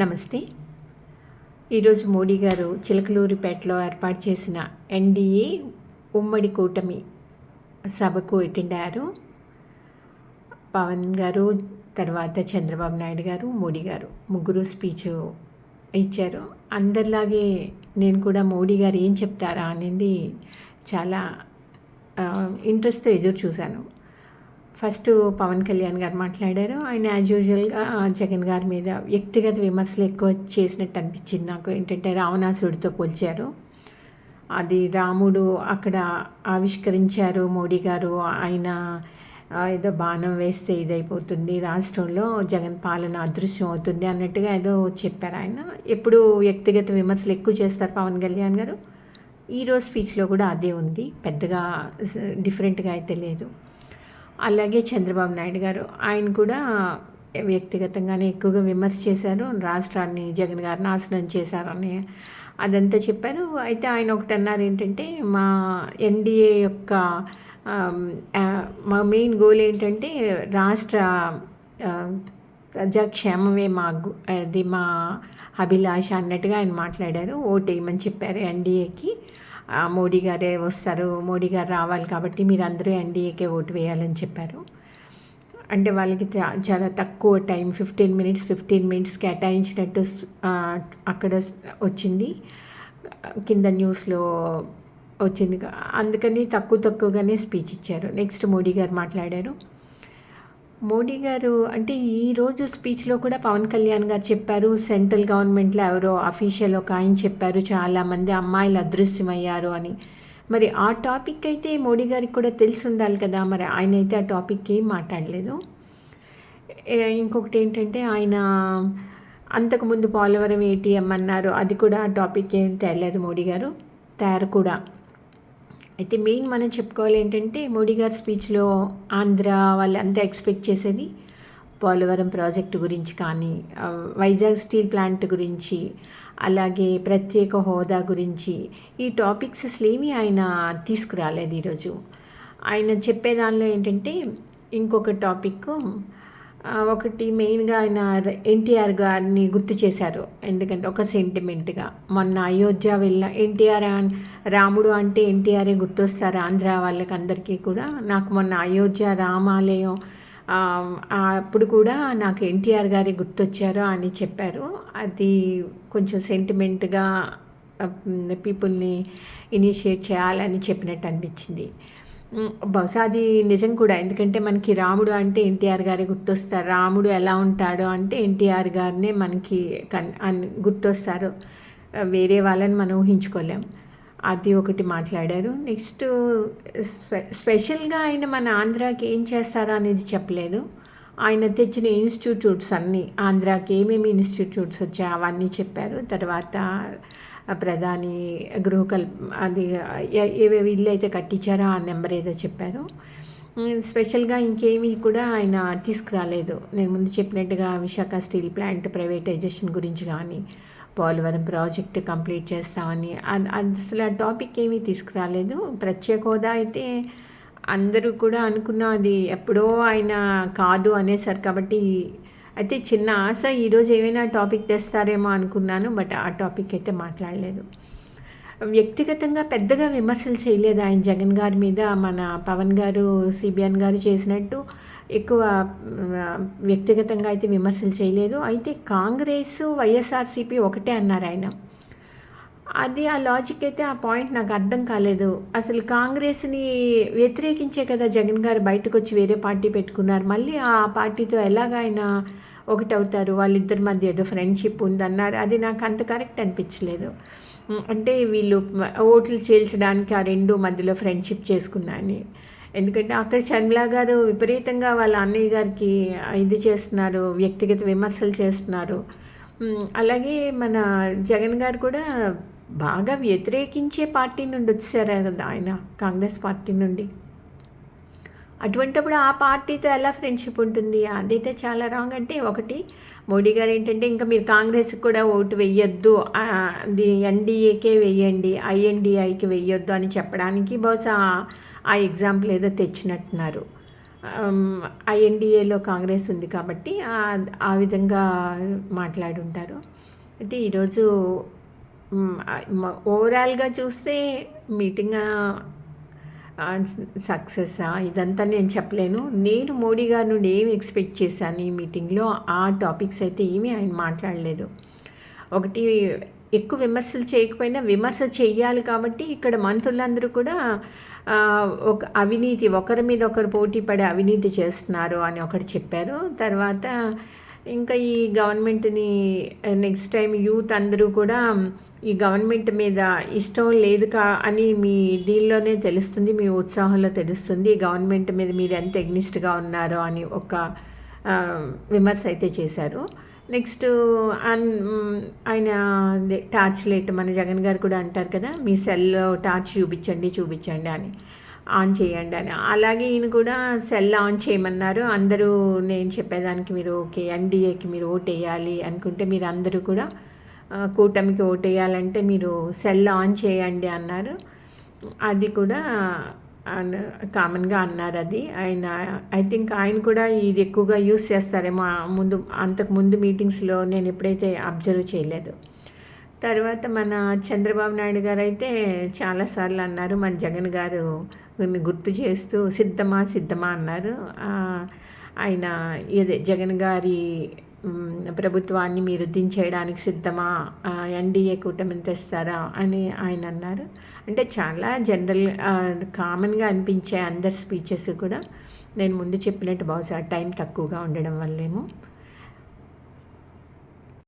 నమస్తే. ఈరోజు మోడీ గారు చిలకలూరిపేటలో ఏర్పాటు చేసిన ఎన్డీఏ ఉమ్మడి కూటమి సభకు అటెండ్ అయ్యారు పవన్ గారు తర్వాత చంద్రబాబు నాయుడు గారు మోడీ గారు ముగ్గురు స్పీచ్ ఇచ్చారు. అందరిలాగే నేను కూడా మోడీ గారు ఏం చెప్తారా అనేది చాలా ఇంట్రెస్ట్తో ఎదురు చూశాను. ఫస్ట్ పవన్ కళ్యాణ్ గారు మాట్లాడారు. ఆయన యాజ్ యూజువల్గా జగన్ గారి మీద వ్యక్తిగత విమర్శలు ఎక్కువ చేసినట్టు అనిపించింది నాకు. ఏంటంటే రావణాసుడితో పోల్చారు. అది రాముడు అక్కడ ఆవిష్కరించారు మోడీ గారు. ఆయన ఏదో బాణం వేస్తే ఇదైపోతుంది. రాష్ట్రంలో జగన్ పాలన అదృశ్యం అవుతుంది అన్నట్టుగా ఏదో చెప్పారు ఆయన. ఎప్పుడు వ్యక్తిగత విమర్శలు ఎక్కువ చేస్తారు పవన్ కళ్యాణ్ గారు. ఈరోజు స్పీచ్లో కూడా అదే ఉంది. పెద్దగా డిఫరెంట్గా అయితే లేదు. అలాగే చంద్రబాబు నాయుడు గారు ఆయన కూడా వ్యక్తిగతంగానే ఎక్కువగా విమర్శ చేశారు. రాష్ట్రాన్ని జగన్ గారు నాశనం చేశారని అదంతా చెప్పారు. అయితే ఆయన ఒకటి అన్నారు ఏంటంటే మా ఎన్డీఏ యొక్క మా మెయిన్ గోల్ ఏంటంటే రాష్ట్ర ప్రజాక్షేమమే మా అది మా అభిలాష అన్నట్టుగా ఆయన మాట్లాడారు. ఓటేయమని చెప్పారు ఎన్డీఏకి. మోడీ గారే వస్తారు మోడీ గారు రావాలి కాబట్టి మీరు అందరూ ఎన్డీఏకే ఓటు వేయాలని చెప్పారు. అంటే వాళ్ళకి చాలా తక్కువ time fifteen minutes fifteen minutes కేటాయించినట్టు అక్కడ వచ్చింది. కింద న్యూస్లో వచ్చింది. అందుకని తక్కువ తక్కువగానే స్పీచ్ ఇచ్చారు. నెక్స్ట్ మోడీ గారు మాట్లాడారు. మోడీ గారు అంటే ఈరోజు స్పీచ్లో కూడా పవన్ కళ్యాణ్ గారు చెప్పారు సెంట్రల్ గవర్నమెంట్లో ఎవరో అఫీషియల్ ఒక ఆయన చెప్పారు చాలామంది అమ్మాయిలు అదృశ్యమయ్యారు అని. మరి ఆ టాపిక్ అయితే మోడీ గారికి కూడా తెలిసి ఉండాలి కదా మరి ఆయన అయితే ఆ టాపిక్ ఏం మాట్లాడలేదు. ఇంకొకటి ఏంటంటే ఆయన అంతకుముందు పోలవరం ఏటీఎం అన్నారు అది కూడా ఆ టాపిక్ ఏం తేలేదు మోడీ గారు తయారు కూడా. అయితే మెయిన్ మనం చెప్పుకోవాలి ఏంటంటే మోడీ గారి స్పీచ్లో ఆంధ్ర వాళ్ళు అంతా ఎక్స్పెక్ట్ చేసేది పోలవరం ప్రాజెక్టు గురించి కానీ వైజాగ్ స్టీల్ ప్లాంట్ గురించి అలాగే ప్రత్యేక హోదా గురించి ఈ టాపిక్స్ అసలు ఏమీ ఆయన తీసుకురాలేదు ఈరోజు. ఆయన చెప్పేదానిలో ఏంటంటే ఇంకొక టాపిక్ ఒకటి మెయిన్గా ఆయన ఎన్టీఆర్ గారిని గుర్తు చేశారు. ఎందుకంటే ఒక సెంటిమెంట్గా మొన్న అయోధ్య వెళ్ళిన ఎన్టీఆర్ రాముడు అంటే ఎన్టీఆరే గుర్తొస్తారు ఆంధ్ర వాళ్ళకి అందరికీ కూడా. నాకు మొన్న అయోధ్య రామాలయం అప్పుడు కూడా నాకు ఎన్టీఆర్ గారే గుర్తొచ్చారు అని చెప్పారు. అది కొంచెం సెంటిమెంట్గా పీపుల్ని ఇనిషియేట్ చేయాలని చెప్పినట్టు అనిపించింది. బహుశా అది నిజం కూడా. ఎందుకంటే మనకి రాముడు అంటే ఎన్టీఆర్ గారే గుర్తొస్తారు. రాముడు ఎలా ఉంటాడో అంటే ఎన్టీఆర్ గారినే మనకి కన్ అన్- గుర్తొస్తారు. వేరే వాళ్ళని మనం ఊహించుకోలేం. అది ఒకటి మాట్లాడారు. నెక్స్ట్ స్పె స్పెషల్గా ఆయన మన ఆంధ్రాకి ఏం చేస్తారా అనేది చెప్పలేదు. ఆయన తెచ్చిన ఇన్స్టిట్యూట్స్ అన్నీ ఆంధ్రాకి ఏమేమి ఇన్స్టిట్యూట్స్ వచ్చాయి అవన్నీ చెప్పారు. తర్వాత ప్రధాని గృహకల్ అది ఏవేవి ఇల్లు అయితే కట్టించారో ఆ నెంబర్ ఏదో చెప్పారు. స్పెషల్గా ఇంకేమీ కూడా ఆయన తీసుకురాలేదు. నేను ముందు చెప్పినట్టుగా విశాఖ స్టీల్ ప్లాంట్ ప్రైవేటైజేషన్ గురించి కానీ పోలవరం ప్రాజెక్ట్ కంప్లీట్ చేస్తామని అసలు ఆ టాపిక్ ఏమీ తీసుకురాలేదు. ప్రత్యేక హోదా అయితే అందరూ కూడా అనుకున్న అది ఎప్పుడో ఆయన కాదు అనేసారు కాబట్టి అయితే చిన్న ఆశ ఈరోజు ఏమైనా టాపిక్ తెస్తారేమో అనుకున్నాను బట్ ఆ టాపిక్ అయితే మాట్లాడలేదు. వ్యక్తిగతంగా పెద్దగా విమర్శలు చేయలేదు ఆయన జగన్ గారి మీద. మన పవన్ గారు సిబిఎన్ గారు చేసినట్టు ఎక్కువ వ్యక్తిగతంగా అయితే విమర్శలు చేయలేదు. అయితే కాంగ్రెస్ వైఎస్ఆర్సీపీ ఒకటే అన్నారు ఆయన. అది ఆ లాజిక్ అయితే ఆ పాయింట్ నాకు అర్థం కాలేదు. అసలు కాంగ్రెస్ని వ్యతిరేకించే కదా జగన్ గారు బయటకు వచ్చి వేరే పార్టీ పెట్టుకున్నారు. మళ్ళీ ఆ పార్టీతో ఎలాగైనా ఒకటి ఒకటవుతారు వాళ్ళిద్దరి మధ్య ఏదో ఫ్రెండ్షిప్ ఉందన్నారు. అది నాకు అంత కరెక్ట్ అనిపించలేదు. అంటే వీళ్ళు ఓట్లు చేల్చడానికి ఆ రెండు మధ్యలో ఫ్రెండ్షిప్ చేసుకున్నాను ఎందుకంటే అక్కడ షర్మిలా గారు విపరీతంగా వాళ్ళ అన్నయ్య గారికి ఇది చేస్తున్నారు వ్యక్తిగత విమర్శలు చేస్తున్నారు. అలాగే మన జగన్ గారు కూడా బాగా వ్యతిరేకించే పార్టీ నుండి వచ్చారు కదా ఆయన కాంగ్రెస్ పార్టీ నుండి. అటువంటప్పుడు ఆ పార్టీతో ఎలా ఫ్రెండ్షిప్ ఉంటుంది? అదైతే చాలా రాంగ్ అంటే ఒకటి మోడీ గారు ఏంటంటే ఇంకా మీరు కాంగ్రెస్కి కూడా ఓటు వెయ్యొద్దు అది ఎన్డీఏకే వెయ్యండి ఐఎన్డిఐకి వెయ్యొద్దు అని చెప్పడానికి బహుశా ఆ ఎగ్జాంపుల్ ఏదో తెచ్చినట్టున్నారు. ఐఎన్డిఏలో కాంగ్రెస్ ఉంది కాబట్టి ఆ విధంగా మాట్లాడుంటారు. అయితే ఈరోజు ఓవరాల్గా చూస్తే మీటింగ్ సక్సెస్సా? ఇదంతా నేను చెప్పలేను. నేను మోడీ గారి నుండి ఏమి ఎక్స్పెక్ట్ చేశాను ఈ మీటింగ్లో? ఆ టాపిక్స్ అయితే ఏమీ ఆయన మాట్లాడలేదు. ఒకటి ఎక్కువ విమర్శలు చేయకపోయినా విమర్శ చేయాలి కాబట్టి ఇక్కడ మంత్రులందరూ కూడా ఒక అవినీతి ఒకరి మీద ఒకరు పోటీ పడి అవినీతి చేస్తున్నారు అని ఒకటి చెప్పారు. తర్వాత ఇంకా ఈ గవర్నమెంట్ని నెక్స్ట్ టైం యూత్ అందరూ కూడా ఈ గవర్నమెంట్ మీద ఇష్టం లేదు కా అని మీ దీనిలోనే తెలుస్తుంది మీ ఉత్సాహంలో తెలుస్తుంది. ఈ గవర్నమెంట్ మీద మీరు ఎంత ఎగ్నిస్ట్గా ఉన్నారో అని ఒక విమర్శ అయితే చేశారు. నెక్స్ట్ అన్ ఆయన టార్చ్ లైట్ మన జగన్ గారు కూడా అంటారు కదా మీ సెల్లో టార్చ్ చూపించండి చూపించండి అని. ఆన్ చేయండి అని. అలాగే ఈయన కూడా సెల్ ఆన్ చేయమన్నారు. అందరూ నేను చెప్పేదానికి మీరు ఓకే ఎన్డీఏకి మీరు ఓట్ వేయాలి అనుకుంటే మీరు అందరూ కూడా కూటమికి ఓట్ వేయాలంటే మీరు సెల్ ఆన్ చేయండి అన్నారు. అది కూడా కామన్గా అన్నారు అది. ఆయన ఐ థింక్ ఆయన కూడా ఇది ఎక్కువగా యూస్ చేస్తారేమో. ముందు అంతకు ముందు మీటింగ్స్లో నేను ఎప్పుడైతే అబ్జర్వ్ చేయలేదు. తర్వాత మన చంద్రబాబు నాయుడు గారు అయితే చాలాసార్లు అన్నారు మన జగన్ గారు వీరిని గుర్తు చేస్తూ సిద్ధమా సిద్ధమా అన్నారు. ఆయన ఇదే జగన్ గారి ప్రభుత్వాన్ని మీరు దించేయడానికి సిద్ధమా ఎన్డీఏ కూటమిని తెస్తారా అని ఆయన అన్నారు. అంటే చాలా జనరల్ కామన్గా అనిపించే అందరి స్పీచెస్ కూడా నేను ముందు చెప్పినట్టు బహుశా టైం తక్కువగా ఉండడం వల్లేమో.